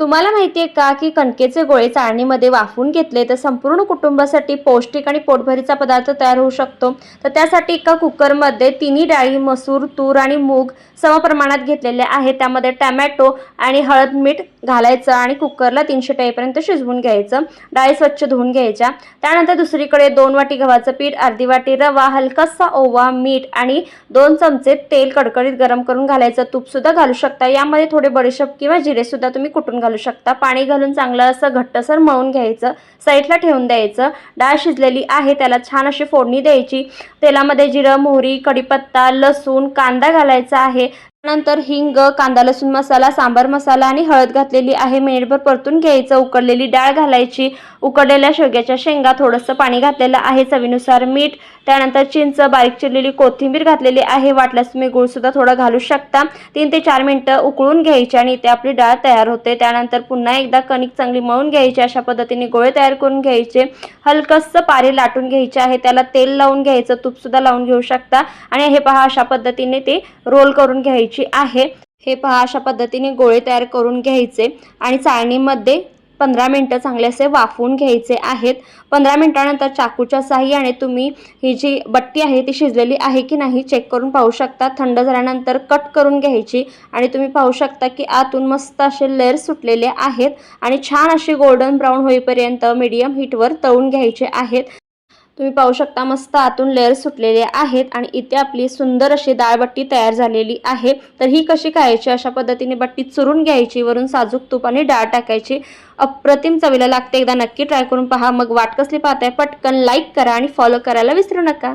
तुम्हाला माहिती आहे का की कणकेचे गोळे चाळणीमध्ये वाफवून घेतले तर संपूर्ण कुटुंबासाठी पौष्टिक आणि पोटभरीचा पदार्थ तयार होऊ शकतो. तर त्यासाठी एका कुकरमध्ये तिन्ही डाळी मसूर तूर आणि मूग समप्रमाणात घेतलेले आहे त्यामध्ये टमॅटो आणि हळद मीठ घालायचं आणि कुकरला तीनशे टाईपर्यंत शिजवून घ्यायचं. डाळी स्वच्छ धुवून घ्यायच्या. त्यानंतर दुसरीकडे दोन वाटी गव्हाचं पीठ अर्धी वाटी रवा हलकासा ओवा मीठ आणि दोन चमचे तेल कडकडीत गरम करून घालायचं. तूपसुद्धा घालू शकता. यामध्ये थोडे बडीशेप किंवा जिरेसुद्धा तुम्ही कुटून घालू शकता. पाणी घालून चांगलं असं घट्टसर मळून घ्यायचं. साईडला ठेवून द्यायचं. डाळ शिजलेली आहे त्याला छान अशी फोडणी द्यायची. तेलामध्ये जिरं मोहरी कढीपत्ता लसूण कांदा घालायचा आहे. त्यानंतर हिंग कांदा लसूण मसाला सांबार मसाला आणि हळद घातलेली आहे. मिनिटभर परतून घ्यायचं. उकडलेली डाळ घालायची. उकडलेल्या शेवग्याच्या शेंगा थोडंसं पाणी घातलेलं आहे. चवीनुसार मीठ त्यानंतर चिंच बारीक चिरलेली कोथिंबीर घातलेली आहे. वाटल्यास तुम्ही गुळसुद्धा थोडं घालू शकता. तीन ते चार मिनटं उकळून घ्यायची आणि इथे आपली डाळ तयार होते. त्यानंतर पुन्हा एकदा कणिक चांगली मळून घ्यायची. अशा पद्धतीने गोळे तयार करून घ्यायचे. हलकंसं पारी लाटून घ्यायचे आहे. त्याला तेल लावून घ्यायचं. तूपसुद्धा लावून घेऊ शकता. आणि हे पहा अशा पद्धतीने ते रोल करून घ्यायचे. आहे हे पहा अशा पद्धतीने गोळे तयार करून घ्यायचे आणि चाळणीमध्ये पंधरा मिनटं चांगले असे वाफवून घ्यायचे आहेत. पंधरा मिनटानंतर चाकूच्या साह्याने तुम्ही ही जी बट्टी आहे ती शिजलेली आहे की नाही चेक करून पाहू शकता. थंड झाल्यानंतर कट करून घ्यायची आणि तुम्ही पाहू शकता की आतून मस्त असे लेअर सुटलेले आहेत आणि छान अशी गोल्डन ब्राऊन होईपर्यंत मीडियम हीटवर तळून घ्यायचे आहेत. तुम्ही पाहू शकता मस्त आतून लेअर सुटलेले आहेत आणि इथे आपली सुंदर अशी डाळबट्टी तयार झालेली आहे. तर ही कशी खायची? अशा पद्धतीने बट्टी चुरून घ्यायची वरून साजूक तूप आणि डाळ टाकायची. अप्रतिम चवीला लागते एकदा नक्की ट्राय करून पहा. मग वाट कसली पाहताय? पटकन लाईक करा आणि फॉलो करायला विसरू नका.